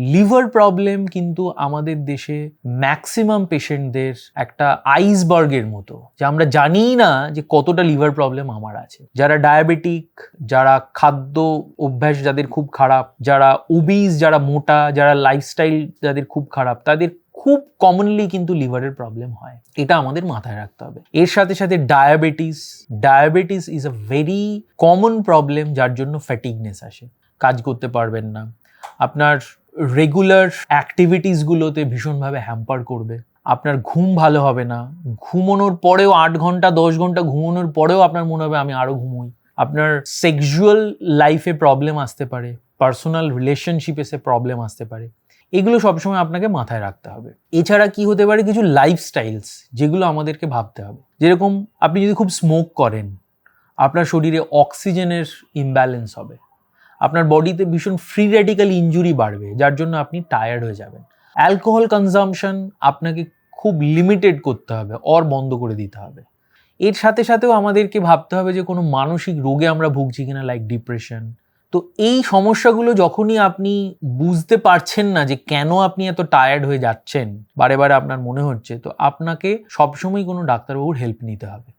Liver problem কিন্তু আমাদের দেশে ম্যাক্সিমাম পেশেন্টদের একটা আইসবার্গের মতো, যে আমরা জানিই না যে কতটা লিভার প্রবলেম আমার আছে। যারা ডায়াবেটিক, যারা খাদ্য অভ্যাস যাদের খুব খারাপ, যারা ওবিস, যারা মোটা, যারা লাইফস্টাইল যাদের খুব খারাপ, তাদের খুব কমনলি কিন্তু লিভারের প্রবলেম হয়। এটা আমাদের মাথায় রাখতে হবে। এর সাথে সাথে diabetes diabetes is a very common problem যার জন্য ফ্যাটিকনেস আসে। কাজ করতে পারবেন না। আপনার রেগুলার অ্যাক্টিভিটিসগুলোতে ভীষণভাবে হ্যাম্পার করবে। আপনার ঘুম ভালো হবে না। ঘুমানোর পরেও আট ঘণ্টা, দশ ঘণ্টা ঘুমানোর পরেও আপনার মনে হবে আমি আরও ঘুমোই। আপনার সেক্সুয়াল লাইফে প্রবলেম আসতে পারে। পার্সোনাল রিলেশনশিপে সে প্রবলেম আসতে পারে। এগুলো সবসময় আপনাকে মাথায় রাখতে হবে। এছাড়া কি হতে পারে? কিছু লাইফস্টাইলস যেগুলো আমাদেরকে ভাবতে হবে। যেরকম আপনি যদি খুব স্মোক করেন, আপনার শরীরে অক্সিজেনের ইমব্যালেন্স হবে। আপনার বডিতে ভীষণ ফ্রি রেডিক্যাল ইঞ্জুরি বাড়বে, যার জন্য আপনি টায়ার্ড হয়ে যাবেন। অ্যালকোহল কনজামশন আপনাকে খুব লিমিটেড করতে হবে অর বন্ধ করে দিতে হবে। এর সাথে সাথেও আমাদেরকে ভাবতে হবে যে কোনো মানসিক রোগে আমরা ভুগছি কিনা লাইক ডিপ্রেশন তো এই সমস্যাগুলো যখনই আপনি বুঝতে পারছেন না যে কেন আপনি এত টায়ার্ড হয়ে যাচ্ছেন বারে বারে আপনার মনে হচ্ছে, তো আপনাকে সবসময় কোনো ডাক্তারবাবুর হেল্প নিতে হবে।